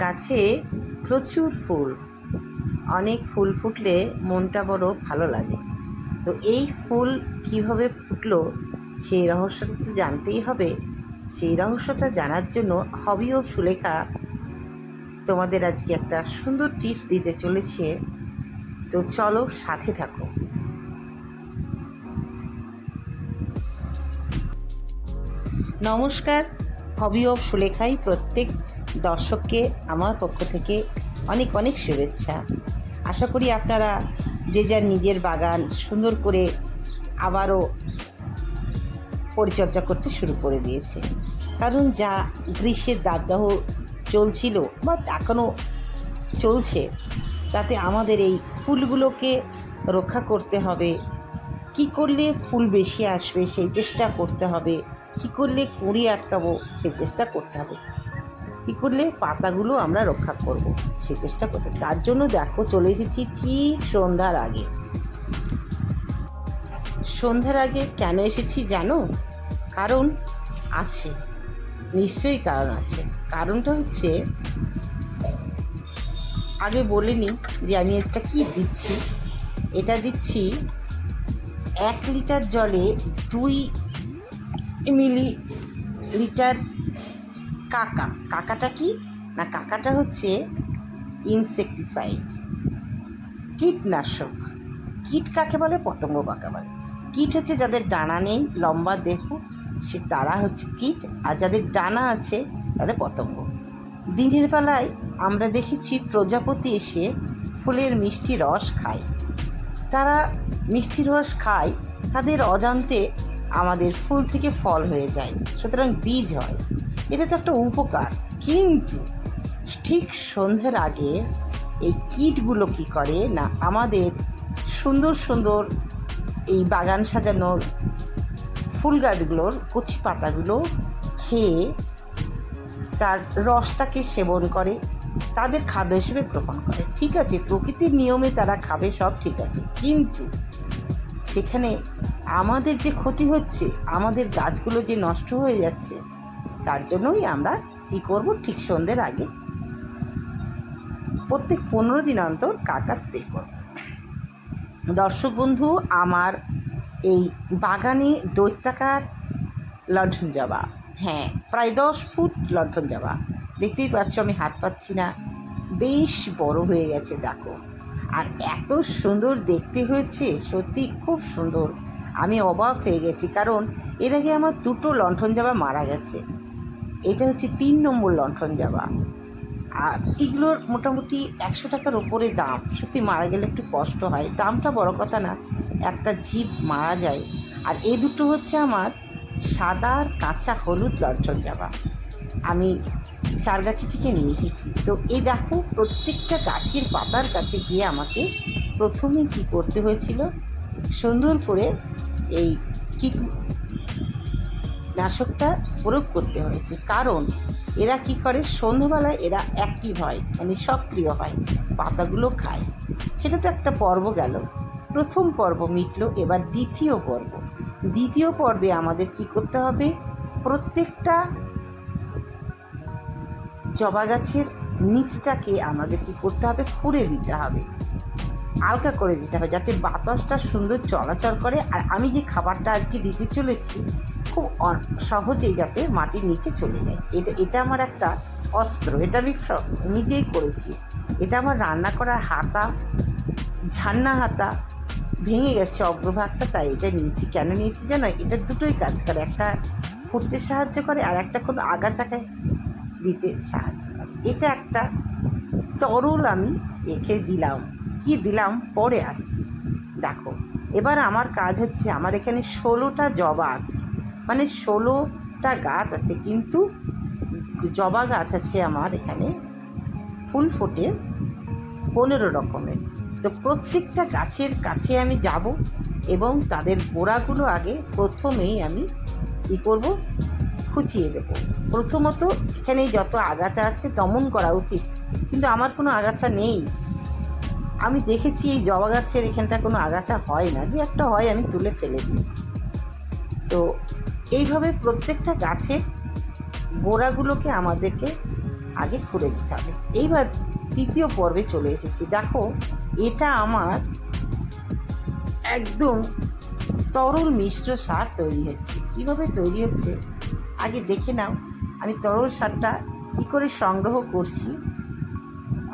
গাছে প্রচুর ফুল। অনেক ফুল ফুটলে মনটা বড় ভালো লাগে। তো এই ফুল কীভাবে ফুটলো সেই রহস্যটা তো জানতেই হবে। সেই রহস্যটা জানার জন্য হবি ও সুলেখা তোমাদের আজকে একটা সুন্দর টিপস দিতে চলেছে। তো চলো সাথে থাকো। নমস্কার, হবি অফ সুলেখাই প্রত্যেক দর্শককে আমার পক্ষ থেকে অনেক অনেক শুভেচ্ছা। আশা করি আপনারা যে যার নিজের বাগান সুন্দর করে আবারও পরিচর্যা করতে শুরু করে দিয়েছে। কারণ যা গ্রীষ্মের দাবদাহ চলছিল বা এখনও চলছে, তাতে আমাদের এই ফুলগুলোকে রক্ষা করতে হবে। কি করলে ফুল বেশি আসবে সেই চেষ্টা করতে হবে। কি করলে কুঁড়ি আটকাবো সেই চেষ্টা করতে হবে। কী করলে পাতাগুলো আমরা রক্ষা করব? সে চেষ্টা করতে। তার জন্য দেখো চলে এসেছি ঠিক সন্ধ্যার আগে। সন্ধ্যার আগে কেন এসেছি জানো? কারণ আছে। নিশ্চয়ই কারণ আছে। কারণটা হচ্ছে, আগে বলিনি যে আমি এটা কি দিচ্ছি? এটা দিচ্ছি এক লিটার জলে দুই মিলি লিটার কাকা। কাকাটা কি? না, কাকাটা হচ্ছে ইনসেকটিসাইড কীটনাশক। কীট কাকে বলে? পতঙ্গ কাকে বলে? কীট হচ্ছে যাদের ডানা নেই, লম্বা দেহ, সে তারা হচ্ছে কীট, আর যাদের ডানা আছে, তাদের পতঙ্গ। দিনের বেলায় আমরা দেখেছি প্রজাপতি এসে ফুলের মিষ্টি রস খায়। তারা মিষ্টি রস খায়, তাদের অজান্তে আমাদের ফুল থেকে ফল হয়ে যায়, সুতরাং বীজ হয়। এটা তো একটা উপকার। কিন্তু ঠিক সন্ধ্যের আগে এই কীটগুলো কী করে না আমাদের সুন্দর সুন্দর এই বাগান সাজানোর ফুল গাছগুলোর কচি পাতাগুলো খেয়ে তার রসটাকে সেবন করে, তাদের খাদ্য হিসেবে গ্রহণ করে। ঠিক আছে, প্রকৃতির নিয়মে তারা খাবে, সব ঠিক আছে। কিন্তু সেখানে আমাদের যে ক্ষতি হচ্ছে, আমাদের গাছগুলো যে নষ্ট হয়ে যাচ্ছে তার জন্যই আমরা কী করব? ঠিক সন্ধ্যের আগে প্রত্যেক পনেরো দিন অন্তর কাকা স্প্রে করব। দর্শক বন্ধু, আমার এই বাগানে দৈত্যাকার লণ্ঠন জবা হ্যাঁ প্রায় দশ ফুট লণ্ঠন জবা। দেখতেই পাচ্ছ আমি হাত পাচ্ছি না। বেশ বড় হয়ে গেছে, দেখো। আর এত সুন্দর দেখতে হয়েছে, সত্যি খুব সুন্দর। আমি অবাক হয়ে গেছি, কারণ এর আগে আমার দুটো লণ্ঠন জবা মারা গেছে। এটা হচ্ছে তিন নম্বর লণ্ঠন জবা আর এগুলোর মোটামুটি একশো টাকার ওপরে দাম। সত্যি মারা গেলে একটু কষ্ট হয়। দামটা বড় কথা না, একটা জীব মারা যায়। আর এই দুটো হচ্ছে আমার সাদা আর কাঁচা হলুদ লণ্ঠন জবা আমি সারগাছি থেকে নিয়ে এসেছি। তো এই দেখো, প্রত্যেকটা গাছের পাতার কাছে গিয়ে আমাকে প্রথমে কি করতে হয়েছিল? সুন্দর করে এই কীট নাশকটা প্রয়োগ করতে হয়েছে। কারণ এরা কি করে? সন্ধ্যাবেলায় এরা অ্যাক্টিভ হয় মানে সক্রিয় হয়, পাতাগুলো খায়। সেটা তো একটা পর্ব গেল। প্রথম পর্ব মিটলো, এবার দ্বিতীয় পর্ব। দ্বিতীয় পর্বে আমাদের কি করতে হবে? প্রত্যেকটা জবা গাছের নিচটাকে আমাদের কি করতে হবে? খুঁড়ে দিতে হবে। হালকা করে দিতে হবে, যাতে বাতাসটা সুন্দর চলাচল করে। আর আমি যে খাবারটা আজকে দিতে চলেছি খুব সহজেই যাতে মাটির নিচে চলে যায়। এটা এটা আমার একটা অস্ত্র। এটা আমি নিজেই করেছি। এটা আমার রান্না করার হাতা, ঝান্না হাতা ভেঙে গেছে, অগ্রভাগটা তাই এটা নিয়েছি। কেন নিয়েছি জানো? এটা দুটোই কাজ করে। একটা ফুটতে সাহায্য করে আর একটা কোনো আগাছাকায় দিতে সাহায্য করে। এটা একটা তরল আমি রেখে দিলাম। কি দিলাম? পরে আসছি। দেখো। এবার আমার কাজ হচ্ছে, আমার এখানে ষোলোটা জবা আছে। মানে ষোলোটা গাছ আছে, কিন্তু জবা গাছ আছে আমার এখানে। ফুল ফোটে পনেরো রকমের। তো প্রত্যেকটা গাছের কাছে আমি যাব এবং তাদের গোড়াগুলো আগে প্রথমেই আমি কী করব? খুঁচিয়ে দেব। প্রথমত এখানে যত আগাছা আছে দমন করা উচিত, কিন্তু আমার কোনো আগাছা নেই। আমি দেখেছি এই জবা গাছের এখানটা কোনো আগাছা হয় না। দু একটা হয়, আমি তুলে ফেলে দিই। তো এইভাবে প্রত্যেকটা গাছের গোড়াগুলোকে আমাদেরকে আগে খুঁড়ে দিতে হবে। এইবার তৃতীয় পর্বে চলে এসেছি। দেখো, এটা আমার একদম তরল মিশ্র সার তৈরি হচ্ছে। কীভাবে তৈরি হচ্ছে? আগে দেখে নাও। আমি তরল সারটা কী করে সংগ্রহ করছি?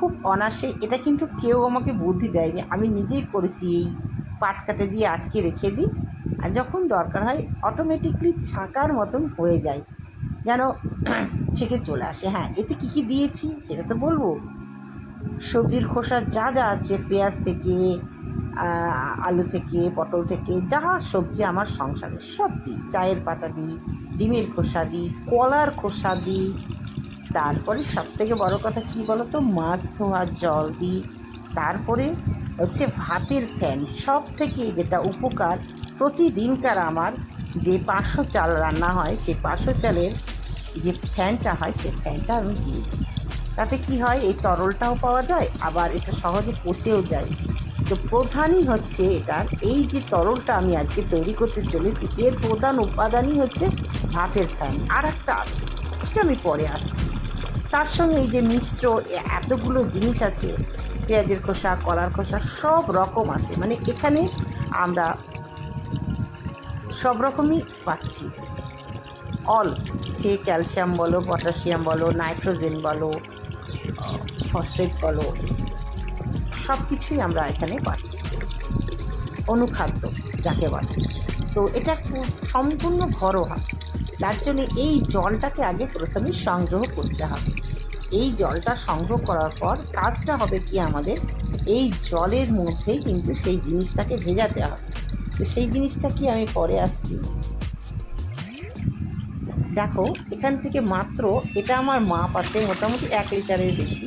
খুব অনাসে এটা কিন্তু কেউ আমাকে বুদ্ধি দেয়নি। আমি নিজেই করেছি এই পাটকাটে দিয়ে আটকে রেখে দিই। আর যখন দরকার হয় অটোমেটিকলি ছাঁকার মতন হয়ে যায়। যেন ছেঁকে চলে আসে। হ্যাঁ এতে কী কী দিয়েছি সেটা তো বলব। সবজির খোসা যা যা আছে, পেঁয়াজ থেকে আলু থেকে, পটল থেকে, যা সবজি আমার সংসারে সব দিই। চায়ের পাতা দিই, ডিমের খোসা দিই, কলার খোসা দিই। তারপরে সব থেকে বড়ো কথা কী বলো তো মাছ ধোয়া জল দিই। তারপরে হচ্ছে ভাতের ফ্যান। সব থেকে যেটা উপকার প্রতিদিনকার আমার যে পাঁচশো চাল রান্না হয়, সেই পাঁচশো চালের যে ফ্যানটা হয়, সেই ফ্যানটা আমি দিয়ে দিই। তাতে কি হয়, এই তরলটাও পাওয়া যায়, আবার এটা সহজে পচেও যায়। তো প্রধানই হচ্ছে এটার, এই যে তরলটা আমি আজকে তৈরি করতে চলেছি, এর প্রধান উপাদানই হচ্ছে ভাতের ফ্যান। আর একটা আছে, সেটা আমি পরে আসছি। তার সঙ্গে এই যে মিশ্র এতগুলো জিনিস আছে, পেঁয়াজের খোসা, কলার খোসা, সব রকম আছে। মানে এখানে আমরা সব রকমই পাচ্ছি। অল সে ক্যালসিয়াম বলো পটাশিয়াম বলো নাইট্রোজেন বলো ফসফেট বলো সব কিছুই আমরা এখানে পাচ্ছি। অনুখাদ্য যাকে বলে। তো এটা সম্পূর্ণ ঘরোয়া। তার জন্য এই জলটাকে আগে প্রথমে সংগ্রহ করতে হবে। এই জলটা সংগ্রহ করার পর কাজটা হবে কি আমাদের? এই জলের মধ্যেই কিন্তু সেই জিনিসটাকে ভেজাতে হবে। তো সেই জিনিসটা কি আমি পরে আসছি? দেখো, এখান থেকে মাত্র এটা আমার মাপ আছে মোটামুটি এক লিটারের বেশি।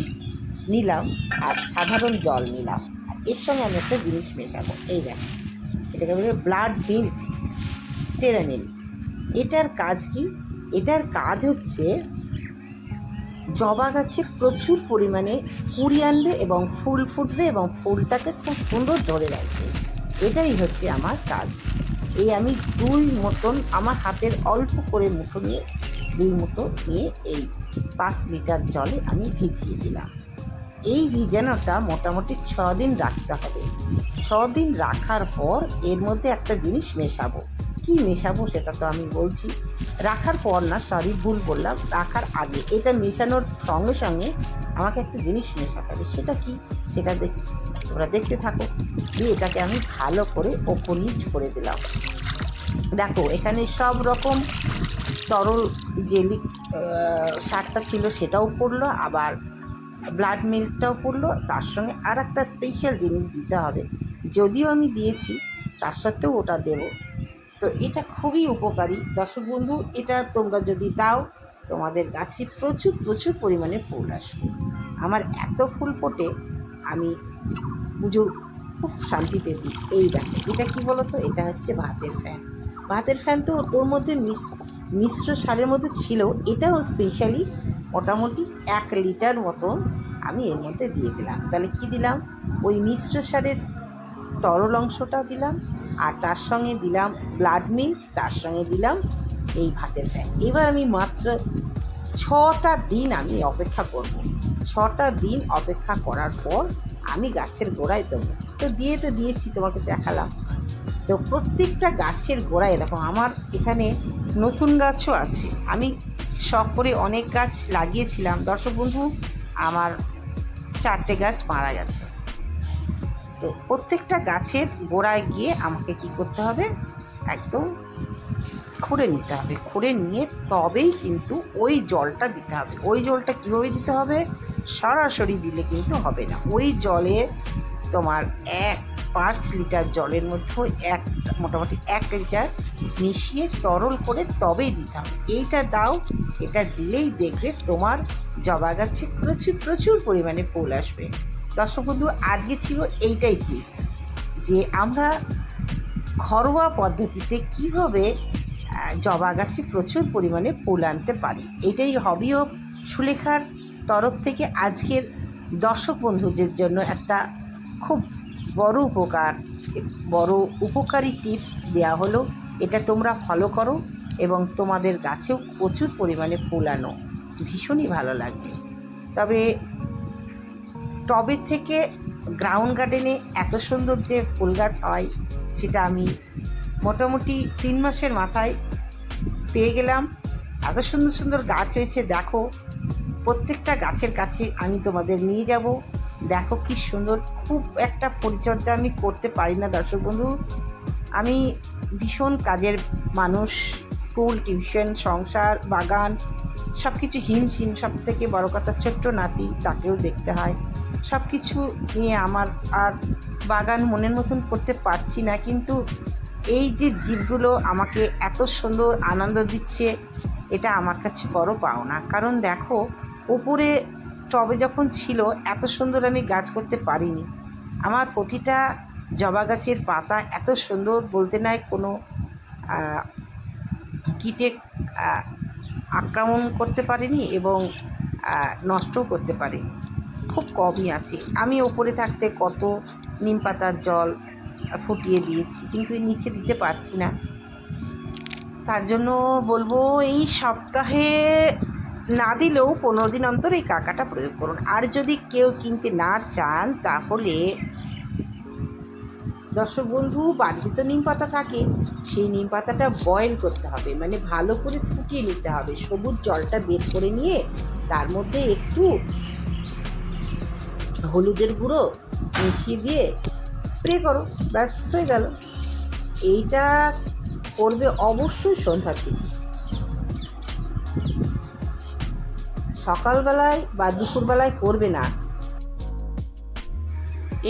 নিলাম আর সাধারণ জল নিলাম। আর এর সঙ্গে আমি একটা জিনিস মেশাবো। এই দেখো, এটাকে বলে ব্লাড মিল্ক স্টেরামিল এটার কাজ কি? এটার কাজ হচ্ছে জবা গাছে প্রচুর পরিমাণে কুড়ি আনবে এবং ফুল ফুটবে এবং ফুলটাকে খুব সুন্দর ধরে রাখবে। এটাই হচ্ছে আমার কাজ। এই আমি দুই মতন আমার হাতের অল্প করে মুঠো নিয়ে, দুই মতো নিয়ে এই পাঁচ লিটার জলে আমি ভিজিয়ে দিলাম। এই ভিজানোটা মোটামুটি ছ দিন রাখতে হবে। ছ দিন রাখার পর এর মধ্যে একটা জিনিস মেশাবো। কি মেশাবো সেটা তো আমি বলছি। রাখার পর না সরি ভুল বললাম, রাখার আগে। এটা মেশানোর সঙ্গে সঙ্গে আমাকে একটা জিনিস মেশাতে হবে। সেটা কি? সেটা দেখছি। তোমরা দেখতে থাকো। দিয়ে এটাকে আমি ভালো করে ওপর নিচ করে দিলাম। দেখো, এখানে সব রকম তরল যে সারটা ছিল, সেটাও পড়ল। আবার ব্লাড মিল্কটাও পড়ল। তার সঙ্গে আর একটা স্পেশাল জিনিস দিতে হবে। যদিও আমি দিয়েছি, তার সত্ত্বেও ওটা দেবো। তো এটা খুবই উপকারী। দর্শক বন্ধু, এটা তোমরা যদি দাও, তোমাদের গাছে প্রচুর প্রচুর পরিমাণে ফুল আসবে। আমার এত ফুল ফোটে, আমি পুজো, খুব শান্তিতে দিই। এই দেখো, এটা কি বলো তো এটা হচ্ছে ভাতের ফ্যান ভাতের ফ্যান তো ওর মধ্যে মিস মিশ্র সারের মধ্যে ছিল। এটাও স্পেশালি মোটামুটি এক লিটার মতন আমি এর মধ্যে দিয়ে দিলাম। তাহলে কি দিলাম? ওই মিশ্র সারের তরল অংশটা দিলাম, আর তার সঙ্গে দিলাম ব্লাড মিল্ক তার সঙ্গে দিলাম এই ভাতের ফ্যান এবার আমি মাত্র ছটা দিন আমি অপেক্ষা করব। ছটা দিন অপেক্ষা করার পর আমি গাছের গোড়ায় দেবো। তো দিয়ে তো দিয়েছি, তোমাকে দেখালাম। তো প্রত্যেকটা গাছের গোড়ায়, দেখো আমার এখানে নতুন গাছও আছে। আমি শখ করে অনেক গাছ লাগিয়েছিলাম। দর্শক বন্ধু, আমার চারটে গাছ মারা গেছে। তো প্রত্যেকটা গাছের গোড়ায় গিয়ে আমাকে কি করতে হবে? একদম খুঁড়ে নিতে হবে। খুঁড়ে নিয়ে তবেই কিন্তু ওই জলটা দিতে হবে। ওই জলটা কীভাবে দিতে হবে? সরাসরি দিলে কিন্তু হবে না। ওই জলে তোমার এক পাঁচ লিটার জলের মধ্যে এক, মোটামুটি এক লিটার মিশিয়ে তরল করে তবেই দিতে হবে। এইটা দাও, এটা দিলেই দেখবে তোমার জবা গাছে প্রচুর প্রচুর পরিমাণে ফুল আসবে। দর্শক বন্ধু, আজকে ছিল এইটাই টিপস যে আমরা ঘরোয়া পদ্ধতিতে কীভাবে জবা গাছে প্রচুর পরিমাণে ফুল আনতে পারি। এটাই হবি ও সুলেখার তরফ থেকে আজকের দর্শক বন্ধুদের জন্য একটা খুব বড় উপকার। বড় উপকারী টিপস দেওয়া হলো, এটা তোমরা ফলো করো এবং তোমাদের গাছেও প্রচুর পরিমাণে ফুল আনো। ভীষণই ভালো লাগবে। তবে টবের থেকে গ্রাউন্ড গার্ডেনে এত সুন্দর যে ফুল গাছ হয়, সেটা আমি মোটামুটি তিন মাসের মাথায় পেয়ে গেলাম। এত সুন্দর সুন্দর গাছ হয়েছে, দেখো। প্রত্যেকটা গাছের কাছে আমি তোমাদের নিয়ে যাব। দেখো কি সুন্দর, খুব একটা পরিচর্যা আমি করতে পারি না, দর্শক বন্ধু। আমি ভীষণ কাজের মানুষ, স্কুল, টিউশন, সংসার, বাগান সব কিছু হিমশিম সব থেকে বড় কথা ছোট্ট নাতি, তাকেও দেখতে হয়। সব কিছু নিয়ে আমার আর বাগান মনের মতন করতে পারছি না, কিন্তু এই যে জীবগুলো আমাকে এত সুন্দর আনন্দ দিচ্ছে, এটা আমার কাছে বড় পাওনা। কারণ দেখো, ওপরে টবে যখন ছিল, এত সুন্দর আমি গাছ করতে পারিনি। আমার প্রতিটা জবা গাছের পাতা এত সুন্দর বলতে নাই কোনো কীটে আক্রমণ করতে পারেনি এবং নষ্টও করতে পারেনি। খুব কমই আছে। আমি ওপরে থাকতে কত নিম পাতার জল ফুটিয়ে দিয়েছি, কিন্তু নিচে দিতে পারছি না। তার জন্য বলব, এই সপ্তাহে না দিলেও পনেরো দিন অন্তর এই কাকাটা প্রয়োগ করুন। আর যদি কেউ কিনতে না চান, তাহলে দর্শক বন্ধু, বাড়িতে তো নিম পাতা থাকে, সেই নিম পাতাটা বয়েল করতে হবে। মানে ভালো করে ফুটিয়ে নিতে হবে। সবুজ জলটা বের করে নিয়ে তার মধ্যে একটু হলুদের গুঁড়ো মিশিয়ে দিয়ে স্প্রে করো, ব্যাস, হয়ে গেল। এইটা করবে অবশ্যই সন্ধ্যার দিকে সকালবেলায় বা দুপুরবেলায় করবে না।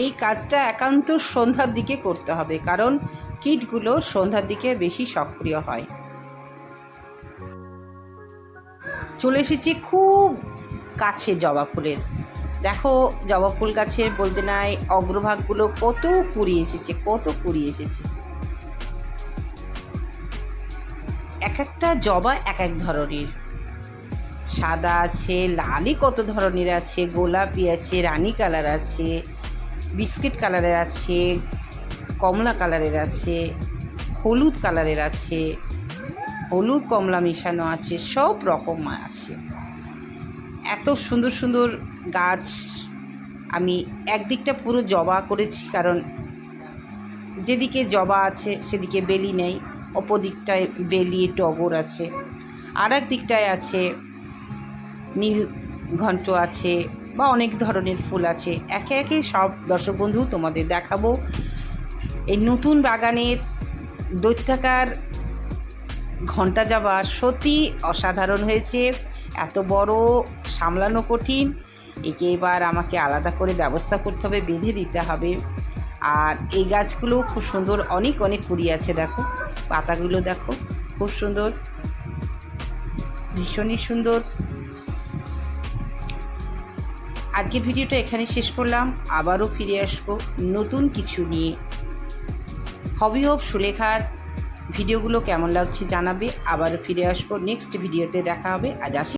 এই কাজটা একান্ত সন্ধ্যার দিকে করতে হবে, কারণ কীটগুলো সন্ধ্যার দিকে বেশি সক্রিয় হয়। চলে এসেছি খুব কাছে জবা ফুলের দেখো, জবা ফুল গাছের বলতে নাই অগ্রভাগগুলো কত কুড়ি এসেছে, কত কুড়ি এসেছে। এক একটা জবা এক এক ধরনের। সাদা আছে, লালই কত ধরনের আছে, গোলাপি আছে, রানী কালার আছে, বিস্কিট কালারের আছে, কমলা কালারের আছে, হলুদ কালারের আছে, হলুদ কমলা মেশানো আছে, সব রকম আছে। এত সুন্দর সুন্দর গাছ আমি একদিকটা পুরো জবা করেছি, কারণ যেদিকে জবা আছে সেদিকে বেলি নেই অপর দিকটায় বেলি, টগর আছে। আর এক দিকটায় আছে নীল ঘণ্ট আছে বা অনেক ধরনের ফুল আছে। একে একে সব দর্শক বন্ধু তোমাদের দেখাবো। এই নতুন বাগানের দৈত্যাকার ঘণ্টা যাবা সত্যি অসাধারণ হয়েছে। এত বড়, সামলানো কঠিন একে এবার আমাকে আলাদা করে ব্যবস্থা করতে হবে, বেঁধে দিতে হবে। আর এই গাছগুলো খুব সুন্দর, অনেক অনেক কুড়ি আছে, দেখো। পাতাগুলো দেখো, খুব সুন্দর। ভীষণই সুন্দর। আজকের ভিডিওটা এখানে শেষ করলাম। আবারও ফিরে আসব নতুন কিছু নিয়ে। হবি অফ সুলেখার ভিডিওগুলো কেমন লাগছে জানাবে। আবারও ফিরে আসব নেক্সট ভিডিওতে, দেখা হবে। আজ আসি।